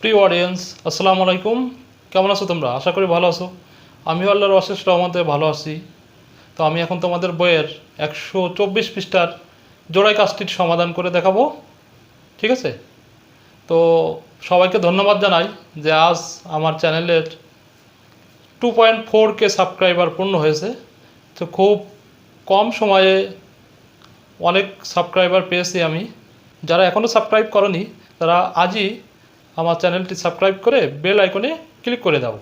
প্রিয় অডিয়েন্স আসসালামু আলাইকুম। কেমন আছো তোমরা? আশা করি ভালো আছো। আমি আল্লাহর অশেষ রহমতে ভালো আছি। তো আমি এখন তোমাদের বইয়ের একশো চব্বিশ পৃষ্ঠার জোড়াই কাজটির সমাধান করে দেখাবো। ঠিক আছে? তো সবাইকে ধন্যবাদ জানাই যে আজ আমার চ্যানেলের two point four K subscriber পূর্ণ হয়েছে। তো খুব কম সময়ে অনেক সাবস্ক্রাইবার পেয়েছি আমি। যারা এখনও সাবস্ক্রাইব করনি, তারা আজই আমার চ্যানেলটি সাবস্ক্রাইব করে বেল আইকনে ক্লিক করে দাও।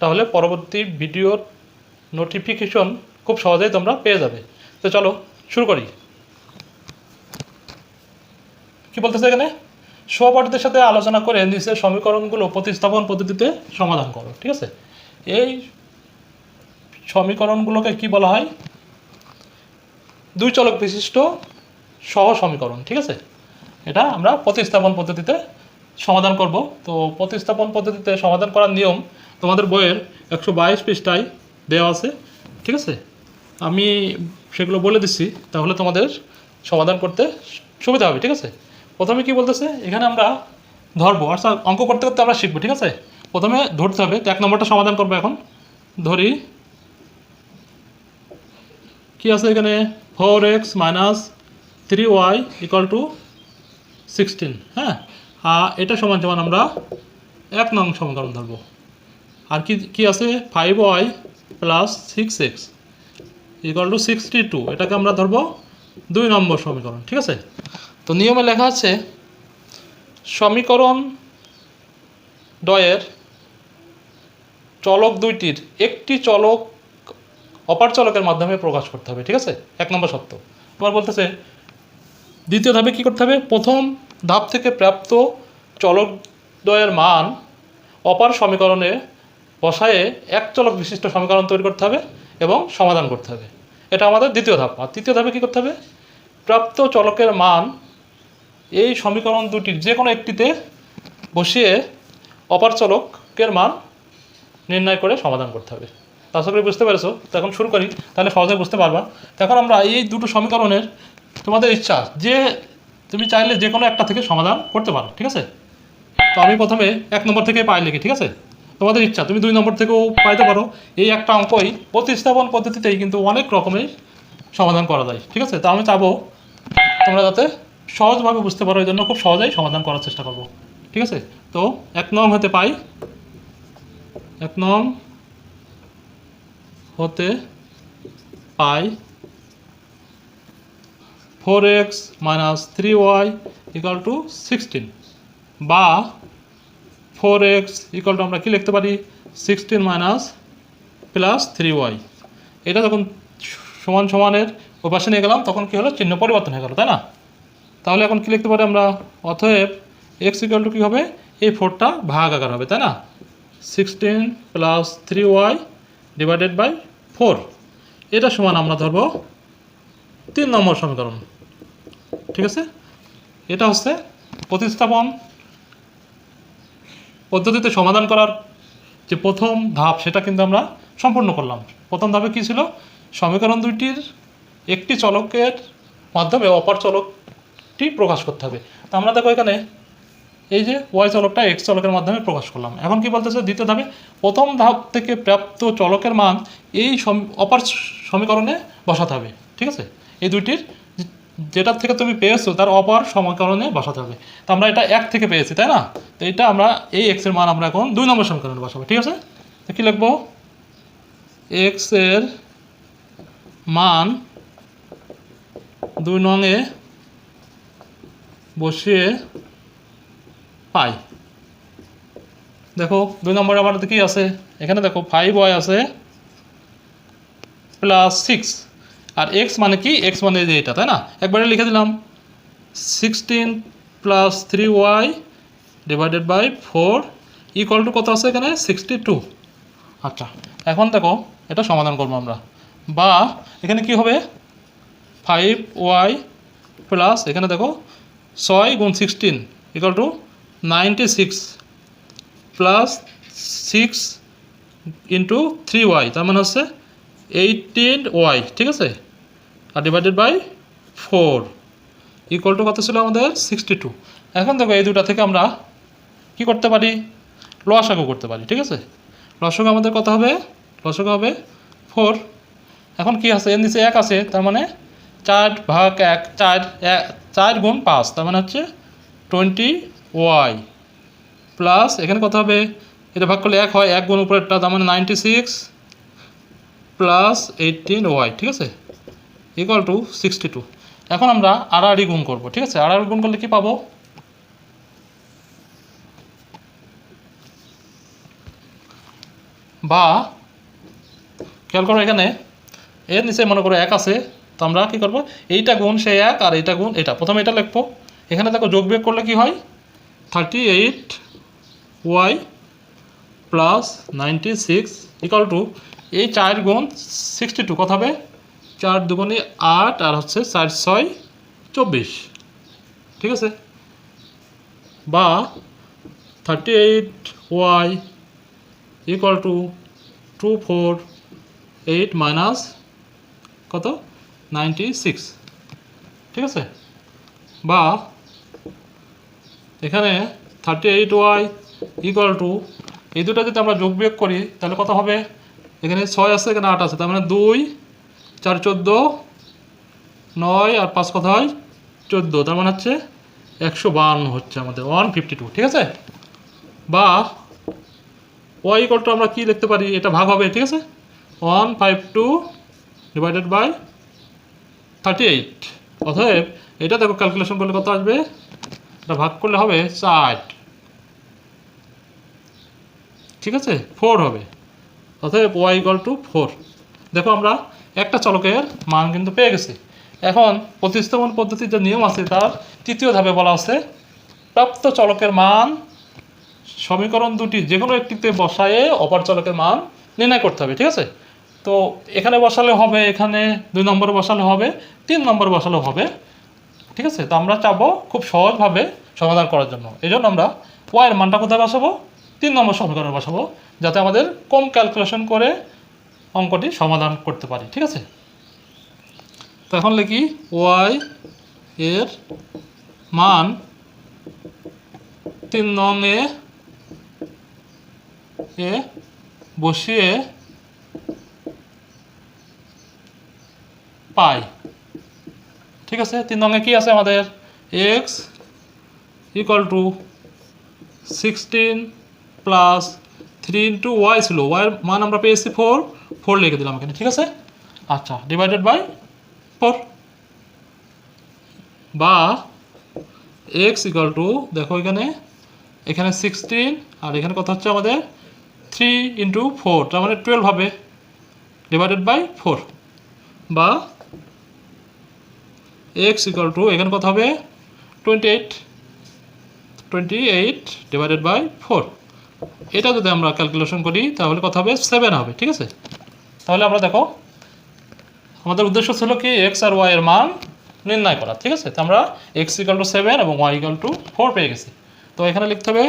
তাহলে পরবর্তী ভিডিওর নোটিফিকেশন খুব সহজেই তোমরা পেয়ে যাবে। তো চলো, শুরু করি। কি বলতেছে এখানে? সহপাঠীদের সাথে আলোচনা করে নিচের সমীকরণগুলো প্রতিস্থাপন পদ্ধতিতে সমাধান করো, ঠিক আছে? এই সমীকরণগুলোকে কি বলা হয়? দুই চলক বিশিষ্ট সহ সমীকরণ ঠিক আছে? এটা আমরা প্রতিস্থাপন পদ্ধতিতে সমাধান করব। তো প্রতিস্থাপন পদ্ধতিতে সমাধান করার নিয়ম তোমাদের বইয়ের একশো বাইশ পৃষ্ঠায় দেওয়া আছে। ঠিক আছে? আমি সেগুলো বলে দিচ্ছি, তাহলে তোমাদের সমাধান করতে সুবিধা হবে, ঠিক আছে? প্রথমে কি বলতেছে? এখানে আমরা ধরবো। অর্থাৎ অঙ্ক করতে করতে আমরা শিখব, ঠিক আছে? প্রথমে ধরতে হবে, তো এক নম্বরটা সমাধান করব এখন। ধরি। কি আছে এখানে? Four x minus three y equal to sixteen হ্যাঁ? এটা সমান সমান আমরা এক নং সমীকরণ ধরবো। আর কি কি আছে? Five y plus six x equal to sixty two এটাকে আমরা ধরবো দুই নম্বর সমীকরণ, ঠিক আছে? তো নিয়মে লেখা আছে, সমীকরণ ডয়ের চলক দুইটির একটি চলক অপার চলকের মাধ্যমে প্রকাশ করতে হবে, ঠিক আছে? এক নম্বর সত্য এবার বলতেছে দ্বিতীয় ধাপে কী করতে হবে? প্রথম ধাপ থেকে প্রাপ্ত চলকদ্বয়ের মান অপার সমীকরণে বসায়ে এক চলক বিশিষ্ট সমীকরণ তৈরি করতে হবে এবং সমাধান করতে হবে। এটা আমাদের দ্বিতীয় ধাপ। আর তৃতীয় ধাপে কী করতে হবে? প্রাপ্ত চলকের মান এই সমীকরণ দুটির যে কোনো একটিতে বসিয়ে অপার চলকের মান নির্ণয় করে সমাধান করতে হবে। আশা করি বুঝতে পেরেছ? তো এখন শুরু করি, তাহলে সহজে বুঝতে পারবা। এখন আমরা এই দুটো সমীকরণের তোমাদের ইচ্ছা, যে তুমি চাইলে যে কোনো একটা থেকে সমাধান করতে পারো, ঠিক আছে? তো আমি প্রথমে এক নম্বর থেকে পাই লিখি, ঠিক আছে? তোমাদের ইচ্ছা, তুমি দুই নম্বর থেকেও পাইতে পারো। এই একটা অঙ্কই প্রতিস্থাপন পদ্ধতিতেই কিন্তু অনেক রকমের সমাধান করা যায়, ঠিক আছে? তো আমি চাবো তোমরা যাতে সহজভাবে বুঝতে পারো এই জন্য খুব সহজেই সমাধান করার চেষ্টা করব, ঠিক আছে? তো এক নং হতে পাই, এক নং হতে পাই four x minus three y equal to sixteen বা ফোর এক্স ইকাল আমরা কী লিখতে পারি? Sixteen minus plus three y. এটা যখন সমান সমানের ওই নিয়ে গেলাম, তখন কী হলো? চিহ্ন পরিবর্তন হয়ে গেল, তাই না? তাহলে এখন কী লিখতে পারি আমরা? অতএব এক্স ইকাল টু কী হবে? এই ফোরটা ভাগ আকার হবে, তাই না? Sixteen plus three y divided by four. এটা সমান আমরা ধরবো তিন নম্বর সমীকরণ। ঠিক আছে? এটা হচ্ছে প্রতিস্থাপন পদ্ধতিতে সমাধান করার যে প্রথম ধাপ, সেটা কিন্তু আমরা সম্পূর্ণ করলাম। প্রথম ধাপে কী ছিল? সমীকরণ দুইটির একটি চলকের মাধ্যমে অপর চলকটি প্রকাশ করতে হবে। তো আমরা দেখো এখানে এই যে ওয়াই চলকটা এক্স চলকের মাধ্যমে প্রকাশ করলাম। এখন কি বলতেছে? দ্বিতীয় ধাপে প্রথম ধাপ থেকে প্রাপ্ত চলকের মান এই অপার সমীকরণে বসাতে হবে। ঠিক আছে? এই দুইটির যেটার থেকে তুমি পেয়েছ তার অপার সমীকরণে বসাতে হবে। তো আমরা এটা এক থেকে পেয়েছি, তাই না? তো এটা আমরা এই এক্সের মান আমরা এখন দুই নম্বর সমীকরণে বসাবো, ঠিক আছে? তো কী লিখব? এক্সের মান দুই নংয়ে বসিয়ে পাই। দেখো, দুই নম্বরে আমার কি আছে? এখানে দেখো ফাইভ ওয়াই আছে প্লাস সিক্স আর এক্স মানে কি? এক্স মানে যে এটা, তাই না? একবারে লিখে দিলাম। Sixteen plus three y divided by four equal to কত আছে এখানে? সিক্সটি টু আচ্ছা এখন দেখো, এটা সমাধান করব আমরা। বা এখানে কি হবে? ফাইভ ওয়াই প্লাস এখানে দেখো, ছয় গুণ sixteen equal to ninety six plus six into three y তার মানে হচ্ছে এইটিন ওয়াই ঠিক আছে? আর divided by four equal to কত ছিল আমাদের? সিক্সটি টু এখন দেখো এই দুটা থেকে আমরা কি করতে পারি? লসাগু করতে পারি, ঠিক আছে? লসাগু আমাদের কত হবে? লসাগু হবে ফোর এখন কি আছে? এর নিচে এক আছে, তার মানে চার ভাগ এক, চার চার গুণ পাঁচ, তার মানে হচ্ছে টোয়েন্টি ওয়াই প্লাস এখানে কত হবে? এটা ভাগ করলে এক হয়, এক গুণ উপরেরটা, তার মানে ninety six plus eighteen y ঠিক আছে? ইকুয়াল টু সিক্সটি টু এখন আমরা আড়াআড়ি গুণ করব, ঠিক আছে? আড়াআড়ি গুণ করলে কি পাবো? বা খেয়াল করো এখানে, এর নিচে মনে করো এক আছে, তো আমরা কী করব? এইটা গুণ সে এক আর এইটা গুণ এটা। প্রথমে এটা লিখব। এখানে দেখো যোগ বিয়োগ করলে কি হয়? Thirty eight y plus ninety six equal to এই চার গুণ সিক্সটি টু কত হবে? চার দুগুণে আট, আর হচ্ছে চার ছয়, চব্বিশ। ঠিক আছে? বা thirty eight y equal to two four eight minus কত? নাইনটি সিক্স ঠিক আছে? বা এখানে thirty eight y equal to এই দুটো যদি আমরা যোগ বিয়োগ করি, তাহলে কত হবে? এখানে ছয় আছে, এখানে আট আছে। তার মানে দুই, চার, চোদ্দ, নয় আর পাঁচ কথা হয়? চোদ্দ। তার মানে হচ্ছে একশো বাহান্ন হচ্ছে আমাদের। ওয়ান ফিফটি টু, ঠিক আছে? বা ওয়াই ইকুয়াল টু আমরা কী লিখতে পারি? এটা ভাগ হবে, ঠিক আছে? One five two divided by thirty eight. অতএব এটা দেখো, ক্যালকুলেশন করলে কত আসবে? এটা ভাগ করলে হবে চার ঠিক আছে? ফোর হবে। অতএব ওয়াই ইকুয়াল টু ফোর দেখো আমরা একটা চলকের মান কিন্তু পেয়ে গেছি। এখন প্রতিস্থাপন পদ্ধতির যে নিয়ম আছে, তার তৃতীয় ধাপে বলা আছে, প্রাপ্ত চলকের মান সমীকরণ দুটি যে কোনো একটিতে বসায়ে অপর চলকের মান নির্ণয় করতে হবে, ঠিক আছে? তো এখানে বসালে হবে, এখানে দুই নম্বর বসালে হবে, তিন নম্বর বসালে হবে, ঠিক আছে? তো আমরা চাবো খুব সহজভাবে সমাধান করার জন্য। এই জন্য আমরা ওয়াইয়ের মানটা কোথায় বসাবো? তিন নম্বর সমীকরণে বসাবো, যাতে আমাদের কম ক্যালকুলেশন করে অঙ্কটি সমাধান করতে পারি, ঠিক আছে? তো এখন লিখি ওয়াই এর মান তিন নং এ এ বসিয়ে পাই, ঠিক আছে? তিন নঙ্গে কি আছে আমাদের? X equal to sixteen plus three into y ছিল ওয়াইয়ের মান আমরা পেয়েছি ফোর ফোর লিখে দিলাম এখানে, ঠিক আছে? আচ্ছা ডিভাইডেড বাই ফোর বা এক্স ইকুয়াল টু দেখো এখানে এখানে সিক্সটিন আর এখানে কথা হচ্ছে আমাদের? থ্রি ইন্টু ফোর তার মানে টুয়েলভ হবে ডিভাইডেড বাই ফোর বা এক্স ইকুয়াল টু এখানে কথা হবে? Twenty eight twenty eight divided by four এটা যদি আমরা ক্যালকুলেশন করি, তাহলে কত হবে সেভেন হবে, ঠিক আছে? তাহলে আমরা দেখো, আমাদের উদ্দেশ্য ছিল কি এক্স আর ওয়াই এর মান নির্ণয় করা, ঠিক আছে? তো আমরা এক্স ইকাল টু সেভেন এবং ওয়াই ইকাল টু ফোর পেয়ে গেছি। তো এখানে লিখতে হবে,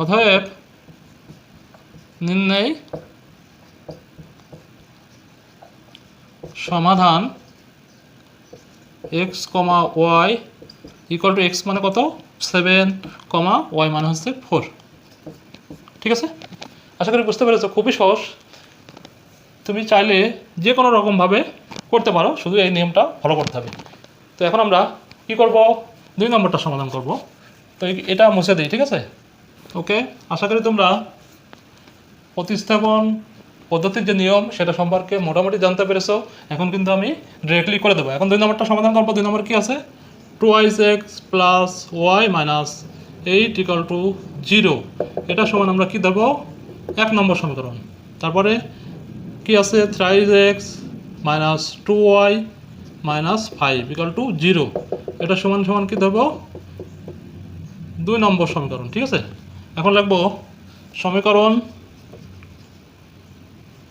অতএব নির্ণয় সমাধান x comma y equal to x মানে কত? সেভেন কমা ওয়াই মানে হচ্ছে ফোর ঠিক আছে? আশা করি বুঝতে পেরেছ, খুবই সহজ। তুমি চাইলে যে কোনো রকমভাবে করতে পারো, শুধু এই নিয়মটা ফলো করতে হবে। তো এখন আমরা কি করব? দুই নম্বরটা সমাধান করব। তো এটা মুছে দিই, ঠিক আছে? ওকে, আশা করি তোমরা প্রতিস্থাপন পদ্ধতির যে নিয়ম, সেটা সম্পর্কে মোটামুটি জানতে পেরেছ। এখন কিন্তু আমি ডিরেক্টলি করে দেবো। এখন দুই নম্বরটা সমাধান করব। দুই নম্বর কি আছে? Twice x plus y minus eight equal to zero. এটা সমান আমরা কি দেবো এক নম্বর সমীকরণ। তারপরে কি আছে? Thrice x minus two y minus five equal to zero. এটা সমান সমান কি দেবো দুই নম্বর সমীকরণ, ঠিক আছে? এখন লিখব সমীকরণ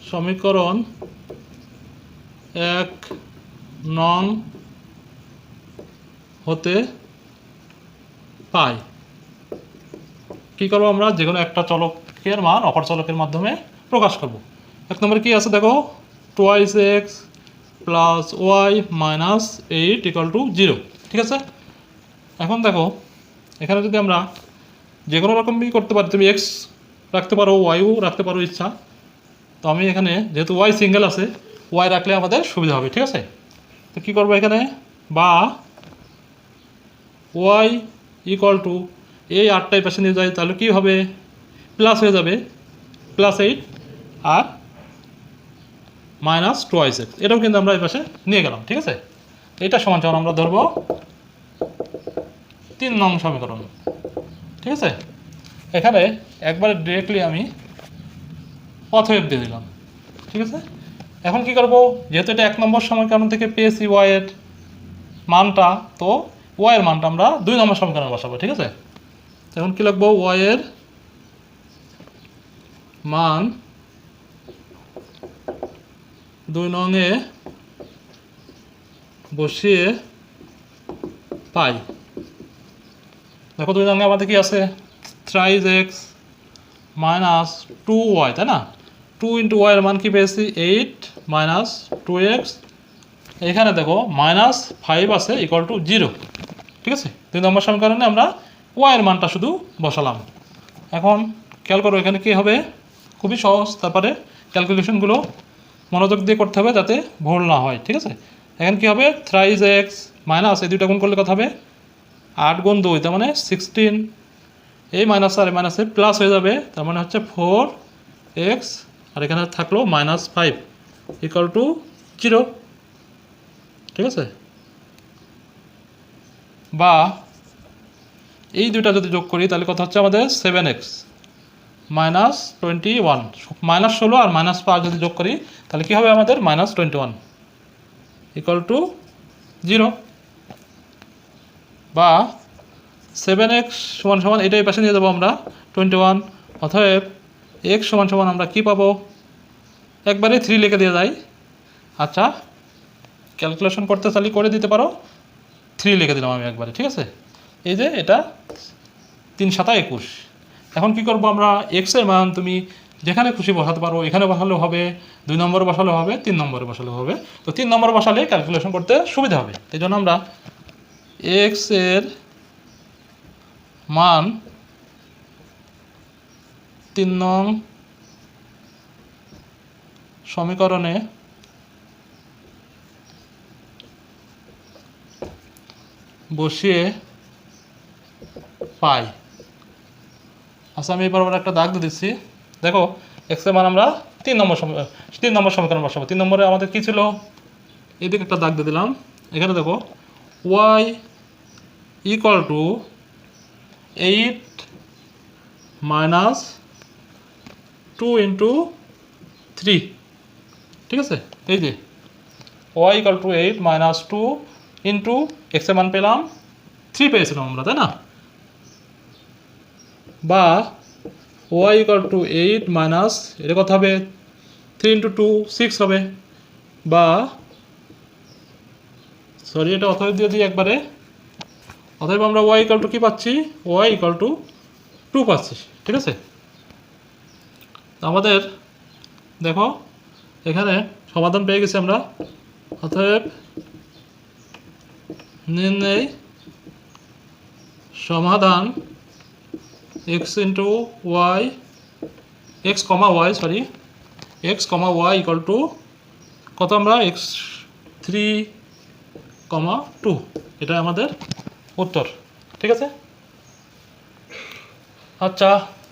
সমীকরণ এক নং হতে পাই। কী করব আমরা? যে কোনো একটা চলকের মান, অপর চলকের মাধ্যমে প্রকাশ করব। এক নম্বরে কি আছে? দেখো twice x plus y minus eight equal to zero ঠিক আছে? এখন দেখো, এখানে যদি আমরা যে কোনো রকমই করতে পারো, তুমি এক্স রাখতে পারো ওয়াইও রাখতে পারো ইচ্ছা, তো আমি এখানে যেহেতু ওয়াই সিঙ্গেল আছে ওয়াই রাখলে আমাদের সুবিধা হবে, ঠিক আছে? তো কী করব এখানে? বা ওয়াই ইকুয়াল টু এই আটটাই পাশে নিয়ে যায়, তাহলে কী হবে? প্লাস হয়ে যাবে। প্লাস এইট আর মাইনাস টু সিক্স এটাও কিন্তু আমরা এই পাশে নিয়ে গেলাম, ঠিক আছে? এটা সমান সমান আমরা ধরবো তিন নং সমীকরণ, ঠিক আছে? এখানে একবারে ডিরেক্টলি আমি অথয়েব দিয়ে দিলাম, ঠিক আছে? এখন কি করব? যেহেতু এটা এক নম্বর সমীকরণ থেকে পেয়েছি ওয়াইয়ের মানটা, তো ওয়াইয়ের মানটা আমরা দুই নম্বর সমীকরণে বসাবো, ঠিক আছে? এখন কি লিখব? ওয়াইয়ের মান দুই নঙে বসিয়ে পাই। দেখো দুই নঙে আমাদের কি আছে? Thrice x minus two y তাই না? টু ইন্টু ওয়াইয়ের মান কি পেয়েছি? এইট মাইনাস টু এক্স এখানে দেখো মাইনাস ফাইভ আছে ইকুয়াল টু জিরো ঠিক আছে? দুই নম্বর সমীকরণে আমরা ওয়াইয়ের মানটা শুধু বসালাম। এখন খেয়াল করো এখানে কী হবে? খুবই সহজ, তারপরে ক্যালকুলেশনগুলো মনোযোগ দিয়ে করতে হবে যাতে ভুল না হয়, ঠিক আছে? এখানে কী হবে? থ্রাইজ এক্স মাইনাস এই দুইটা গুণ করলে কথা হবে? আট গুণ দুই, তার মানে সিক্সটিন এই মাইনাস আর মাইনাসে প্লাস হয়ে যাবে, তার মানে হচ্ছে ফোর এক্স আর এখানে থাকল minus five equal to zero ঠিক আছে? বা এই দুইটা যদি যোগ করি, তাহলে কথা হচ্ছে আমাদের? Seven x minus twenty one minus ষোলো আর মাইনাস পাঁচ যদি যোগ করি, তাহলে কী হবে আমাদের? Minus twenty one equal to zero বা সেভেন এক্স সমান সমান এটাই পাশে নিয়ে যাব আমরা টোয়েন্টি ওয়ান অতএব এক্স সমান সমান আমরা কী পাবো? একবারে থ্রি লিখে দিয়ে যাই। আচ্ছা ক্যালকুলেশন করতে চালি করে দিতে পারো। থ্রি লিখে দিলাম আমি একবারে, ঠিক আছে? এই যে এটা তিন সাতা একুশ। এখন কি করব আমরা? এক্সের মান তুমি যেখানে খুশি বসাতে পারো, এখানে বসালেও হবে, দুই নম্বরে বসালেও হবে, তিন নম্বরে বসালেও হবে। তো তিন নম্বরে বসালে ক্যালকুলেশন করতে সুবিধা হবে। এই জন্য আমরা এক্সের মান তিন নং সমীকরণে বসিয়ে পাই। আচ্ছা আমি এবার আবার একটা দাগ দিয়ে দিচ্ছি দেখো এক্সের মান আমরা তিন নম্বর তিন নম্বর সমীকরণ বসাবো। তিন নম্বরে আমাদের কী ছিল? এদিকে একটা দাগ দিয়ে দিলাম। এখানে দেখো y equal to eight minus two into three ঠিক আছে? এই যে y equal to eight minus two into এক্সের মান পেলাম। থ্রি পেয়েছিলাম আমরা, তাই না? বা y equal to eight minus এটা কথা হবে? থ্রি ইন্টু টু সিক্স হবে। বা সরি এটা অথবা দিয়ে দিই একবারে। অতএব আমরা ওয়াই ইকাল টু কী পাচ্ছি? ওয়াই ইকাল টু টু পাচ্ছি, ঠিক আছে? আমাদের, দেখো, এখানে সমাধান পেয়ে গেছি আমরা। অতএব নির্ণয় সমাধান x into y x comma y sorry x comma y equal to কত আমরা? এক্স থ্রি কমা টু এটা আমাদের উত্তর, ঠিক আছে? আচ্ছা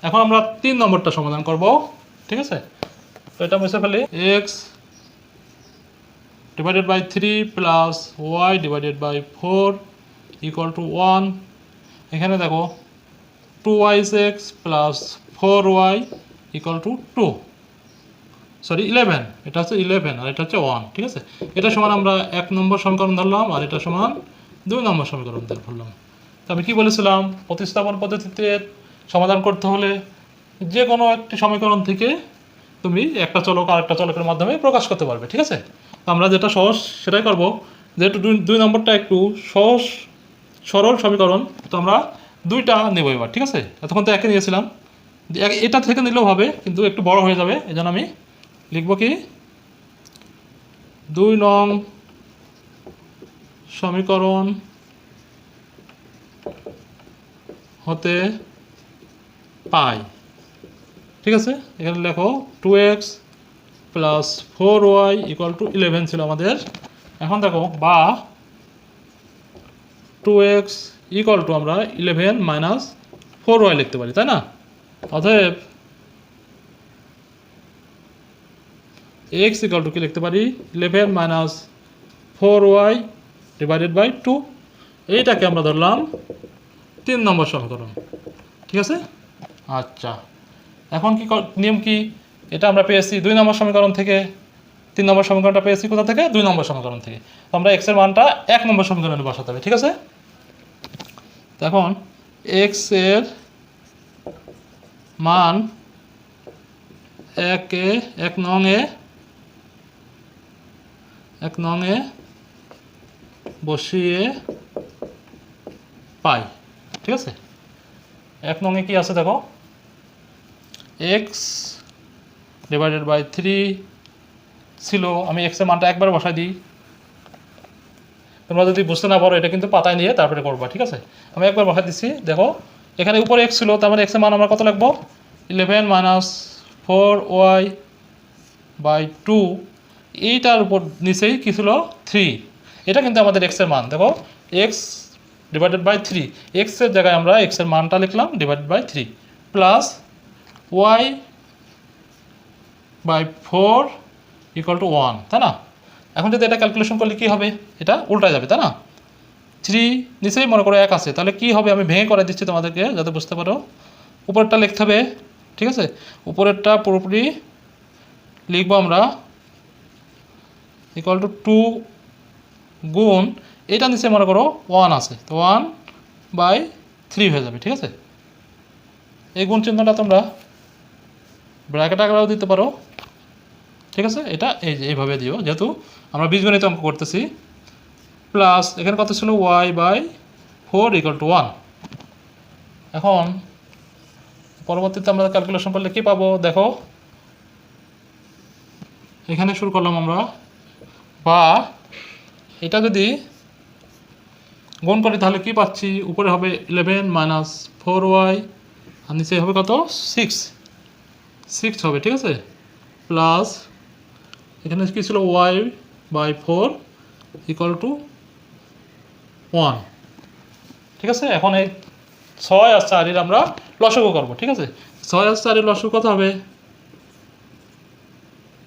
এখন আমরা তিন নম্বরটা সমাধান করব, ঠিক আছে? তো এটা মুছে ফেলি। X divided by three plus y divided by four equal to one এখানে দেখো two y x plus four y equal to two sorry eleven এটা হচ্ছে ইলেভেন আর এটা হচ্ছে ওয়ান ঠিক আছে? এটা সমান আমরা এক নম্বর সমীকরণ ধরলাম আর এটা সমান দুই নম্বর সমীকরণ ধরলাম। তো আমি কি বলেছিলাম? প্রতিস্থাপন পদ্ধতিতে সমাধান করতে হলে যে কোনো একটি সমীকরণ থেকে তুমি একটা চলক আর একটা চলকের মাধ্যমে প্রকাশ করতে পারবে, ঠিক আছে? তো আমরা যেটা সহজ সেটাই করব, যেহেতু দুই নম্বরটা একটু সহজ, সরল সমীকরণ, তো আমরা দুইটা নেব এবার, ঠিক আছে? এতক্ষণ তো একে নিয়েছিলাম। এটা থেকে নিলেও হবে, কিন্তু একটু বড় হয়ে যাবে এই আমি লিখব কি? দুই নং সমীকরণ হতে পাই। ঠিক আছে? এখানে লেখো two x plus four y equal to eleven ছিল আমাদের। এখন দেখো, বা টু এক্স ইকুয়াল টু আমরা ইলেভেন মাইনাস ফোর ওয়াই লিখতে পারি, তাই না? অতএব এক্স ইকুয়াল টু কি লিখতে পারি? Eleven minus four y divided by two এইটাকে আমরা ধরলাম তিন নম্বর সমীকরণ, ঠিক আছে? আচ্ছা এখন কি নিয়ম কি? এটা আমরা পেয়েছি দুই নম্বর সমীকরণ থেকে। তিন নম্বর সমীকরণটা পেয়েছি কোথা থেকে? দুই নম্বর সমীকরণ থেকে। আমরা এক্সের মানটা এক নম্বর সমীকরণে বসাতে হবে, ঠিক আছে? এখন এক্সের মান একে এক নং এ, এক নং এ বসিয়ে পাই, ঠিক আছে? এক নং এ কি আছে দেখো? এক্স ডিভাইডেড বাই থ্রি ছিল, আমি এক্সের মানটা একবার বসাই দিই। তোমরা যদি বুঝতে না পারো, এটা কিন্তু পাতায় নিয়ে তারপরে করবা, ঠিক আছে? আমি একবার বসাই দিচ্ছি, দেখো। এখানে উপরে এক্স ছিল, তার মানে এক্সের মান আমরা কত লাগবো eleven minus four y by two এইটার উপর নিচেই কী ছিল? থ্রি এটা কিন্তু আমাদের এক্সের মান, দেখো? এক্স ডিভাইডেড বাই থ্রি এক্সের জায়গায় আমরা এক্সের মানটা লিখলাম divided by three plus y by four equal to one তাই না? এখন যদি এটা ক্যালকুলেশন করলে কী হবে? এটা উল্টা যাবে, তাই না? থ্রি নিচেই মনে করো এক আছে। তাহলে কী হবে? আমি ভেঙে করে দিচ্ছি তোমাদেরকে, যাতে বুঝতে পারো। উপরেরটা লিখতে হবে, ঠিক আছে? উপরেরটা পুরোপুরি লিখব আমরা ইকুয়াল টু টু গুণ, এটা নিচে মনে করো ওয়ান আছে। তো ওয়ান বাই থ্রি হয়ে যাবে, ঠিক আছে? এই গুণ চিহ্নটা তোমরা ব্র্যাকেট আকারেও দিতে পারো। ঠিক আছে? এটা এই যে এইভাবে দিও। যেহেতু আমরা বীজগণিত অঙ্ক করতেছি প্লাস এখানে কত ছিল? Y by four equal to one এখন পরবর্তীতে আমরা ক্যালকুলেশন করলে কী পাবো? দেখো, এখানে শুরু করলাম আমরা, বা এটা যদি গুণ করি তাহলে কি পাচ্ছি? উপরে হবে ইলেভেন মাইনাস ফোর ওয়াই আর নিচে হবে কত? সিক্স সিক্স হবে, ঠিক আছে? প্লাস এখানে কি ছিল y by four equal to one ঠিক আছে? এখন এই ছয় আর চারের আমরা লসগু করব, ঠিক আছে? ছয় আর চারের লসগু কত হবে?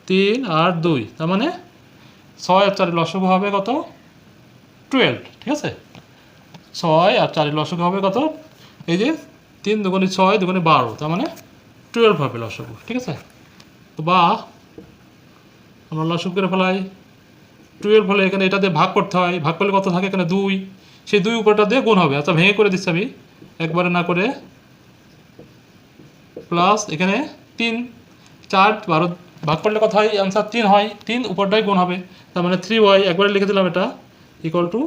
তিন আর দুই। তার মানে ছয় আর চারের লসগু হবে কত? টুয়েলভ ঠিক আছে? ছয় আর চারের লসগু হবে কত? এই যে তিন দুগুণে ছয় দুগুণে বারো, তার মানে টুয়েলভ হবে লসগু, ঠিক আছে? বা আমরা লসগু করে ফেলাই। টুয়েলভ হলে এখানে এটা দিয়ে ভাগ করতে হয়। ভাগ করলে কত থাকে? এখানে দুই। সেই দুই উপরটা দিয়ে গুণ হবে। আচ্ছা ভেঙে করে দিচ্ছি আমি। একবারে না করে। প্লাস এখানে তিন। চার, বারো। ভাগ করলে কত হয়? অ্যান্সার তিন হয়। তিন উপরটাই গুণ হবে। তার মানে থ্রি ওয়াই একবারে লিখে দিলাম এটা। ইকুয়াল টু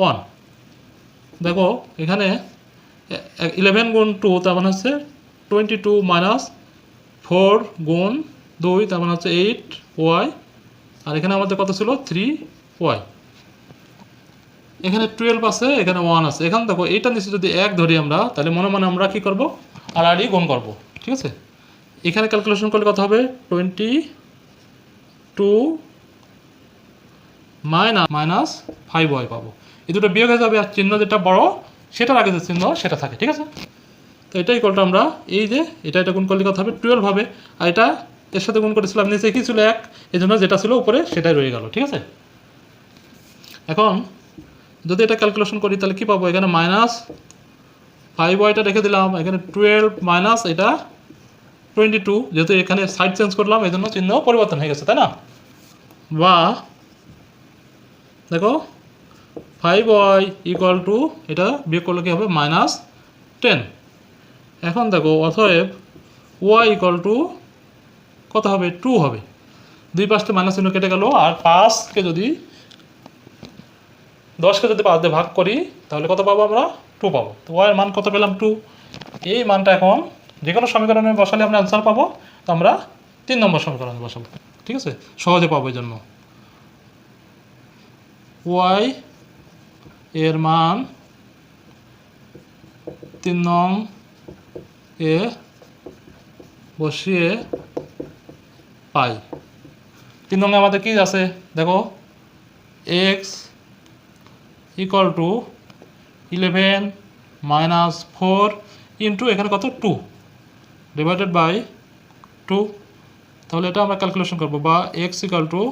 ওয়ান দেখো, এখানে ইলেভেন গুণ টু তার মানে হচ্ছে টোয়েন্টি টু মাইনাস ফোর গুণ দুই, তার মানে হচ্ছে এইট ওয়াই আর এখানে আমাদের কত ছিল? থ্রি ওয়াই এখানে টুয়েলভ আছে, এখানে ওয়ান আছে। এখানে দেখো, এইটা নিচে যদি এক ধরি আমরা, তাহলে মনে মনে আমরা কী করব? আর আরই গুণ করব। ঠিক আছে? এখানে ক্যালকুলেশন করলে কত হবে? Twenty two minus minus five y পাবো। এই দুটো বিয়োগ হয়ে যাবে, আর চিহ্ন যেটা বড়, সেটার আগে যে চিহ্ন, সেটা থাকে। ঠিক আছে? তো এটাই কলটা আমরা, এই যে, এটা এটা গুণ করলে কত হবে? টুয়েলভ হবে। আর এটা এর সাথে গুণ করেছিলাম নিচে কি ছিল এক এই জন্য যেটা ছিল উপরে সেটাই রয়ে গেল, ঠিক আছে? এখন, যদি এটা ক্যালকুলেশন করি, তাহলে কি পাবো? এখানে মাইনাস ফাইভ ওয়াইটা রেখে দিলাম, এখানে টুয়েলভ মাইনাস এটা টোয়েন্টি টু যেহেতু এখানে সাইড চেঞ্জ করলাম এই জন্য চিহ্ন পরিবর্তন হয়ে গেছে, তাই না? বা, দেখো ফাইভ ওয়াই ইকুয়াল টু এটা বিয়োগ করলে কী হবে? মাইনাস টেন এখন দেখো, অতএব ওয়াই ইকুয়াল টু কত হবে? টু হবে। দুই পাঁচটা মাইনাস চিহ্ন কেটে গেল, আর পাঁচকে যদি দশকে যদি পাঁচ দিয়ে ভাগ করি, তাহলে কত পাবো আমরা? টু পাবো। তো ওয়াইয়ের মান কত পেলাম? টু এই মানটা এখন যে কোনো সমীকরণে বসালে আমরা অ্যান্সার পাবো। তো আমরা তিন নম্বর সমীকরণে বসাবো। ঠিক আছে? সহজে পাবো এই জন্য। ওয়াই এর মান তিন নং এ বসিয়ে পাই। তিন নঙ্গে আমাদের কি আছে? দেখো x equal to eleven minus four into এখানে কত? টু ডিভাইডেড বাই টু তাহলে এটা আমরা ক্যালকুলেশন করব বা এক্স ইকাল টু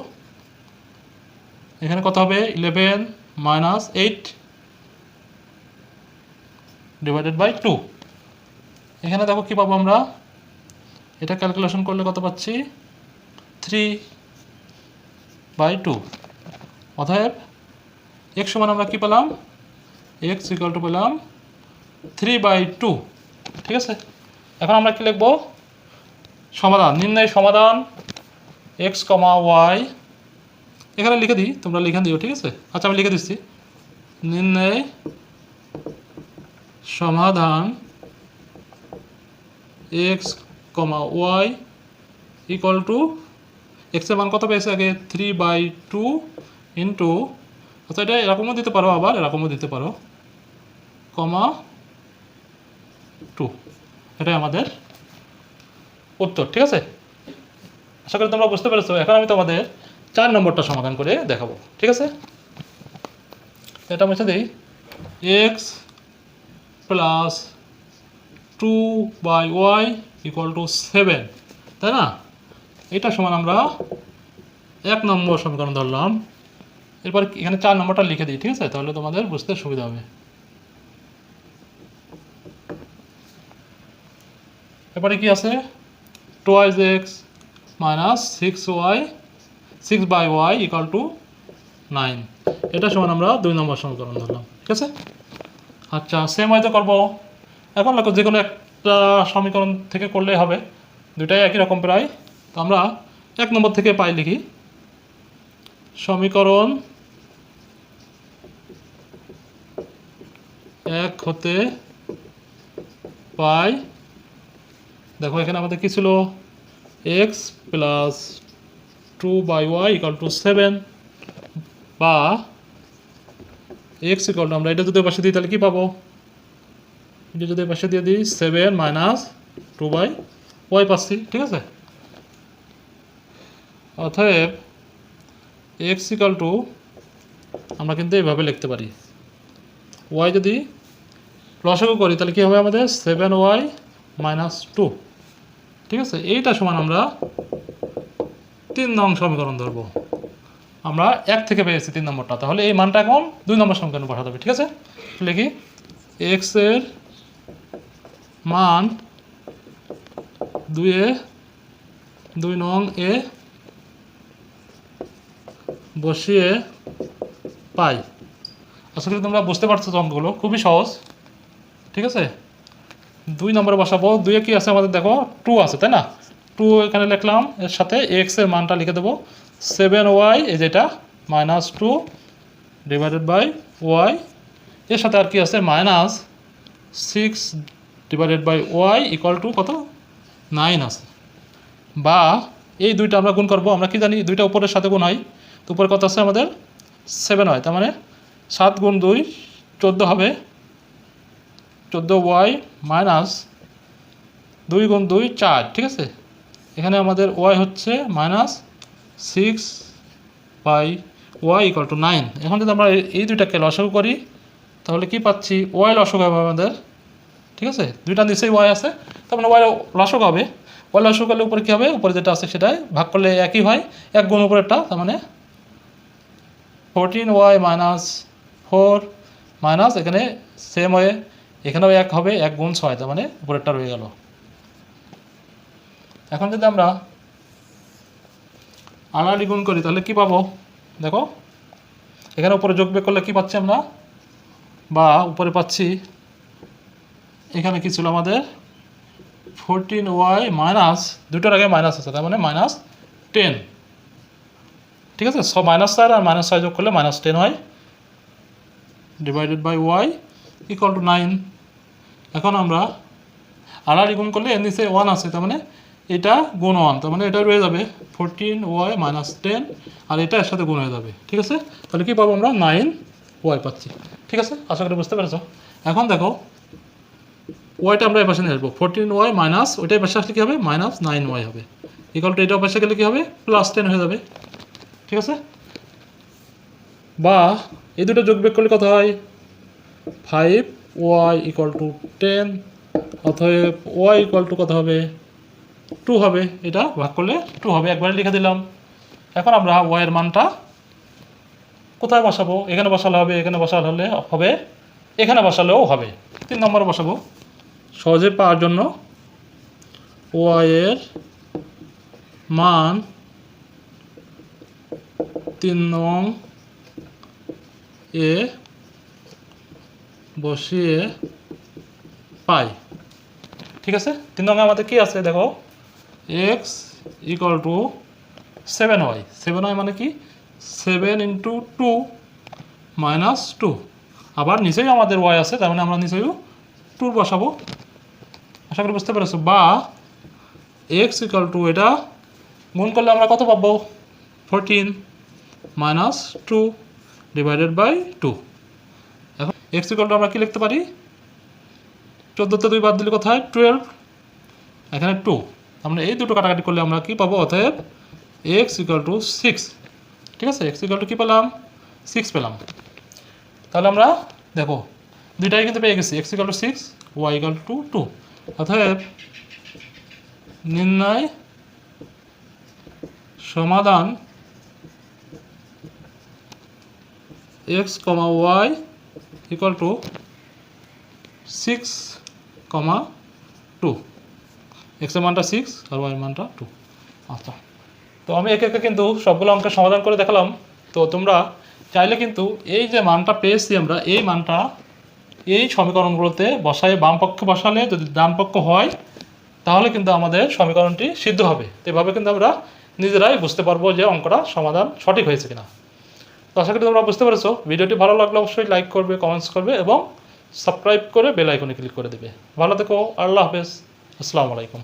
এখানে কত হবে? Eleven minus eight divided by two এখানে দেখো কী পাবো আমরা? এটা ক্যালকুলেশন করলে কত পাচ্ছি? থ্রি বাই টু অতএব এক্স সমান আমরা কী পেলাম? এক্স ইকাল টু পেলাম থ্রি বাই টু ঠিক আছে? এখন আমরা কি লিখব? সমাধান, নির্ণয় সমাধান এক্স কমা ওয়াই এখানে লিখে দিই, তোমরা লিখে দিও, ঠিক আছে? আচ্ছা আমি লিখে দিচ্ছি। নির্ণয় সমাধান x comma y equal to এক্সের মান কত পেয়েছে আগে? থ্রি বাই টু ইন্টু আচ্ছা এটা এরকমও দিতে পারো আবার, এরকমও দিতে পারো। কমা টু এটাই আমাদের উত্তর, ঠিক আছে? আশা করি তোমরা বুঝতে পেরেছ। এখন আমি তোমাদের চার নম্বরটা সমাধান করে দেখাবো, ঠিক আছে? এটা মুছে দিই। X plus two by y equal to seven তাই না? এটা সমান আমরা এক নম্বর সমীকরণ ধরলাম। এরপর এখানে চার নম্বরটা লিখে দিই, ঠিক আছে? তাহলে তোমাদের বুঝতে সুবিধা হবে। এরপরে কি আছে? Twice x minus six y, six by y equal to nine. এটা সমান আমরা দুই নম্বর সমীকরণ ধরলাম, ঠিক আছে? আচ্ছা সেম হয়তো করব। এখন দেখো যে কোনো একটা সমীকরণ থেকে করলেই হবে। দুটাই একই রকম প্রায়। তো আমরা এক নম্বর থেকে পাই লিখি। সমীকরণ এক হতে পাই। দেখো, এখানে আমাদের কি ছিল? X plus two by y equal to seven বা এক্স ইকাল টু আমরা এটা যদি পাশে দিই, তাহলে কী পাবো? এটা যদি পাশে দিয়ে দিই seven minus two by y পাচ্ছি, ঠিক আছে? অতএব এক্স ইকাল টু আমরা কিন্তু এইভাবে লিখতে পারি। ওয়াই যদি লসাগু করি, তাহলে কী হবে আমাদের? সেভেন ওয়াই মাইনাস টু ঠিক আছে? এইটা সমান আমরা তিন নং সমীকরণ ধরবো। আমরা এক থেকে পেয়েছি তিন নম্বরটা। তাহলে এই মানটা এখন দুই নম্বর সমীকরণে বসাতে হবে, ঠিক আছে? লিখি এক্সের মান দুয়ে দুই নং এ বসিয়ে পাই। আসলে তোমরা বুঝতে পারছ অঙ্কগুলো খুবই সহজ। ঠিক আছে? দুই নম্বরে বসাবো। দুইয়ে কি আছে আমাদের? দেখো টু আছে, তাই না? টু এখানে লিখলাম। এর সাথে এক্সের মানটা লিখে দেবো। সেভেন ওয়াই এই যেটা minus two divided by y এর সাথে আর কি আছে? Minus six divided by y equal to কত? নাইন আছে। বা এই দুইটা আমরা গুণ করব। আমরা কি জানি? দুইটা উপরের সাথে গুণ হয়। তো উপরে কত আছে আমাদের? সেভেন হয়, তার মানে সাত গুণ দুই, চোদ্দ হবে। চোদ্দ ওয়াই মাইনাস দুই গুণ দুই, চার, ঠিক আছে? এখানে আমাদের ওয়াই হচ্ছে minus six by y equal to nine এখন যদি আমরা এই- দুইটাকে লসাগু করি, তাহলে কি পাচ্ছি? ওয়াই লসাগু হবে আমাদের, ঠিক আছে? দুইটা নিচেই ওয়াই আছে, তার মানে ওয়াই লসাগু হবে। ওয়াই লসাগু করলে উপরে কী হবে? উপরে যেটা আছে সেটাই ভাগ করলে একই হয়, এক গুণ উপরেরটা, তার মানে fourteen y minus four minus এখানে সেম হয়ে, এখানেও এক হবে, এক গুণ ছয়, তার মানে উপরেরটা রয়ে গেল। এখন যদি আমরা আড়াআড়ি গুণ করি, তাহলে কি পাবো? দেখো, এখানে উপরে যোগ বিয়োগ করলে কি পাচ্ছি আমরা? বা উপরে পাচ্ছি, এখানে কি ছিল আমাদের? ফোরটিন ওয়াই মাইনাস দুটোর আগে মাইনাস আছে, তার মানে মাইনাস টেন ঠিক আছে? সব মাইনাস চার আর মাইনাস ছয় যোগ করলে মাইনাস টেন হয়। Divided by y equal to nine এখন আমরা আড়াআড়ি গুণ করলে এর নিচে ওয়ান আছে, তার মানে এটা গুণ ওয়ান তার মানে এটা রয়ে যাবে ফোরটিন ওয়াই মাইনাস টেন আর এটা এর সাথে গুণ হয়ে যাবে, ঠিক আছে? তাহলে কী পাবো আমরা? নাইন ওয়াই পাচ্ছি, ঠিক আছে? আশা করি বুঝতে পেরেছ। এখন দেখো ওয়াইটা আমরা এই পাশে নিয়ে আসব। ফোরটিন ওয়াই মাইনাস ওইটাই পাশে আসলে কী হবে? মাইনাস নাইন ওয়াই হবে। ইকাল টু এটাও পাশে গেলে কী হবে? প্লাস টেন হয়ে যাবে। ঠিক আছে? বা, এই দুটো যোগ বিয়োগ করলে কত হয়? Five y equal to ten অতএব ওয়াই ইকুয়াল টু কত হবে? টু হবে। এটা ভাগ করলে টু হবে। একবারে লিখে দিলাম। এখন আমরা ওয়াইয়ের মানটা কোথায় বসাবো? এখানে বসালে হবে, এখানে বসালে হলে হবে, এখানে বসালেও হবে। তিন নম্বরে বসাবো। সহজে পাওয়ার জন্য ওয়াইয়ের মান তিন নং এ বসিয়ে পাই। ঠিক আছে? তিন নঙ্গে আমাদের কি আছে দেখো? X equal to seven y seven y মানে কি? Seven into two minus two আবার নিচেই আমাদের ওয়াই আছে, তার মানে আমরা নিচেও টু বসাবো। আশা করি বুঝতে পেরেছ? বা এক্স ইকুয়াল টু এটা গুণ করলে আমরা কত পাবো? Fourteen minus two divided by two এখন এক্স ইকুয়াল টু আমরা কী লিখতে পারি? চোদ্দোতে দুই বাদ দিলে কোথায়? টুয়েলভ এখানে টু আমরা এই দুটো কাটাকাটি করলে আমরা কী পাবো? অতএব এক্স ইকুয়াল টু সিক্স ঠিক আছে? এক্স ইকুয়াল টু কী পেলাম? সিক্স পেলাম। তাহলে আমরা দেখো, দুইটাই কিন্তু পেয়ে গেছি। X equal to six y equal to two অতএব নির্ণয় সমাধান x comma y equal to six comma two এক্সের মানটা সিক্স আর ওয়াই মানটা টু আচ্ছা। তো আমি একে একে কিন্তু সবগুলো অঙ্কের সমাধান করে দেখালাম। তো তোমরা চাইলে কিন্তু এই যে মানটা পেয়েছি আমরা, এই মানটা এই সমীকরণগুলোতে বসায়, বাম পক্ষে বসালে যদি ডান পক্ষ হয়, তাহলে কিন্তু আমাদের সমীকরণটি সিদ্ধ হবে। তো এভাবে কিন্তু আমরা নিজেরাই বুঝতে পারব যে অঙ্কটা সমাধান সঠিক হয়েছে কিনা। তো আশা করি তোমরা বুঝতে পেরেছ। ভিডিওটি ভালো লাগলে অবশ্যই লাইক করবে কমেন্টস করবে এবং সাবস্ক্রাইব করে বেল আইকনে ক্লিক করে দেবে। ভালো থেকো, আল্লাহ হাফেজ। আসসালামু আলাইকুম।